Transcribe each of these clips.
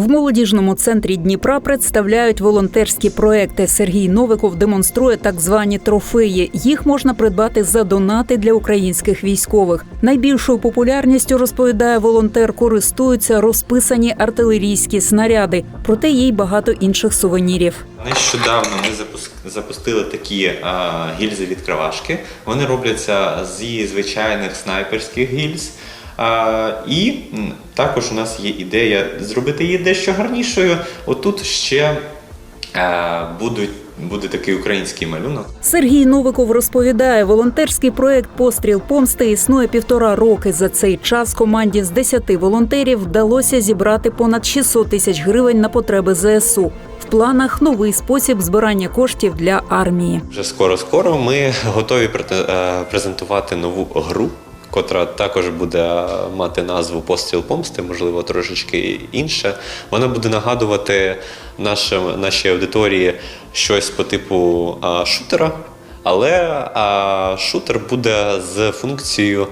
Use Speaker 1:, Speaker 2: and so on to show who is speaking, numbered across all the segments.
Speaker 1: В молодіжному центрі Дніпра представляють волонтерські проекти. Сергій Новиков демонструє так звані трофеї. Їх можна придбати за донати для українських військових. Найбільшою популярністю розповідає волонтер, користуються розписані артилерійські снаряди. Проте є багато інших сувенірів.
Speaker 2: Нещодавно ми запустили такі гільзи від кравашки. Вони робляться зі звичайних снайперських гільз. І також у нас є ідея зробити її дещо гарнішою. Отут ще е, будуть, буде такий український малюнок.
Speaker 1: Сергій Новиков розповідає, волонтерський проект Постріл помсти існує півтора роки. За цей час команді з 10 волонтерів вдалося зібрати понад 600 тисяч гривень на потреби ЗСУ. В планах новий спосіб збирання коштів для армії.
Speaker 2: Вже скоро-скоро ми готові е, презентувати нову гру, котра також буде мати назву Постріл помсти, можливо, трошечки інше. Вона буде нагадувати нашим, нашій аудиторії щось по типу а, шутера, але а, шутер буде з функцією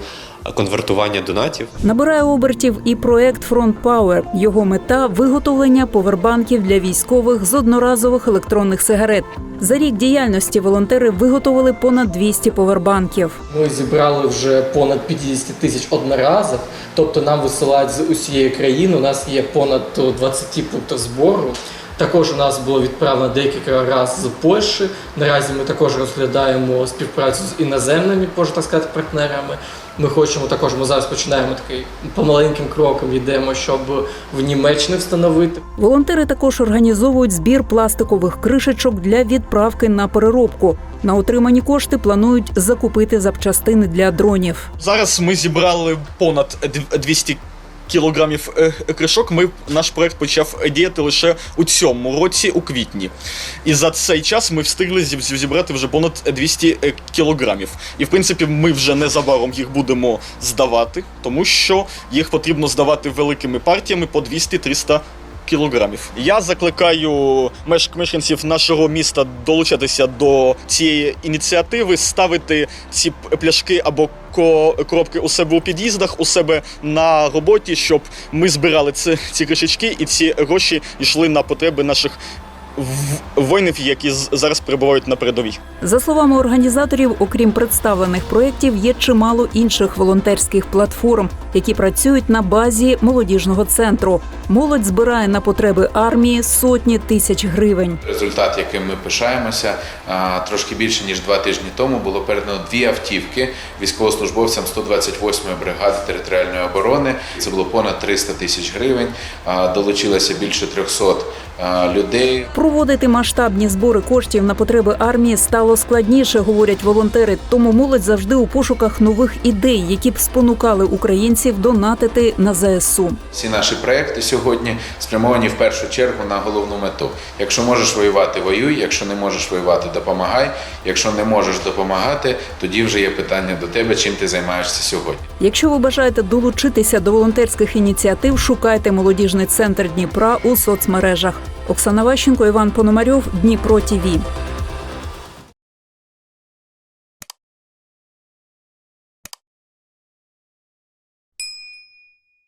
Speaker 2: конвертування донатів.
Speaker 1: Набирає обертів і проект Фронт Power. Його мета виготовлення повербанків для військових з одноразових електронних сигарет. За рік діяльності волонтери виготовили понад 200 повербанків.
Speaker 3: Ми зібрали вже понад 50 тисяч одноразів, тобто нам висилають з усієї країни. У нас є понад 20 пунктів збору. Також у нас було відправлено декілька разів з Польщі. Наразі ми також розглядаємо співпрацю з іноземними, можна так сказати, партнерами. Ми хочемо також, ми зараз починаємо такий помаленьким кроком йдемо, щоб в Німеччині встановити.
Speaker 1: Волонтери також організовують збір пластикових кришечок для відправки на переробку. На отримані кошти планують закупити запчастини для дронів.
Speaker 4: Зараз ми зібрали понад дв- 200 кілограмів е, кришок. Ми наш проект почав діяти лише у цьому році, у квітні. І за цей час ми встигли зіб- зібрати вже понад 200 е, кілограмів. І в принципі, ми вже незабаром їх будемо здавати, тому що їх потрібно здавати великими партіями по 200-300 кілограмів. Я закликаю мешк- мешканців нашого міста долучатися до цієї ініціативи, ставити ці пляшки або ко- коробки у себе у під'їздах, у себе на роботі, щоб ми збирали ці, ці кришечки і ці гроші йшли на потреби наших воїнів, які з- зараз перебувають на передовій.
Speaker 1: За словами організаторів, окрім представлених проєктів, є чимало інших волонтерських платформ, які працюють на базі молодіжного центру. Молодь збирає на потреби армії сотні тисяч гривень.
Speaker 5: Результат, яким ми пишаємося, трошки більше ніж два тижні тому було передано дві автівки військовослужбовцям 128-ї бригади територіальної оборони. Це було понад 300 тисяч гривень. а, Долучилося більше 300 а, людей.
Speaker 1: Проводити масштабні збори коштів на потреби армії стало складніше, говорять волонтери. Тому молодь завжди у пошуках нових ідей, які б спонукали українців донатити на ЗСУ.
Speaker 5: Всі наші проекти сьогодні спрямовані в першу чергу на головну мету. Якщо можеш воювати, воюй. Якщо не можеш воювати, допомагай. Якщо не можеш допомагати, тоді вже є питання до тебе, чим ти займаєшся сьогодні.
Speaker 1: Якщо ви бажаєте долучитися до волонтерських ініціатив, шукайте молодіжний центр Дніпра у соцмережах. Оксана Ващенко, Іван Пономарьов, Дніпро ТІВІ.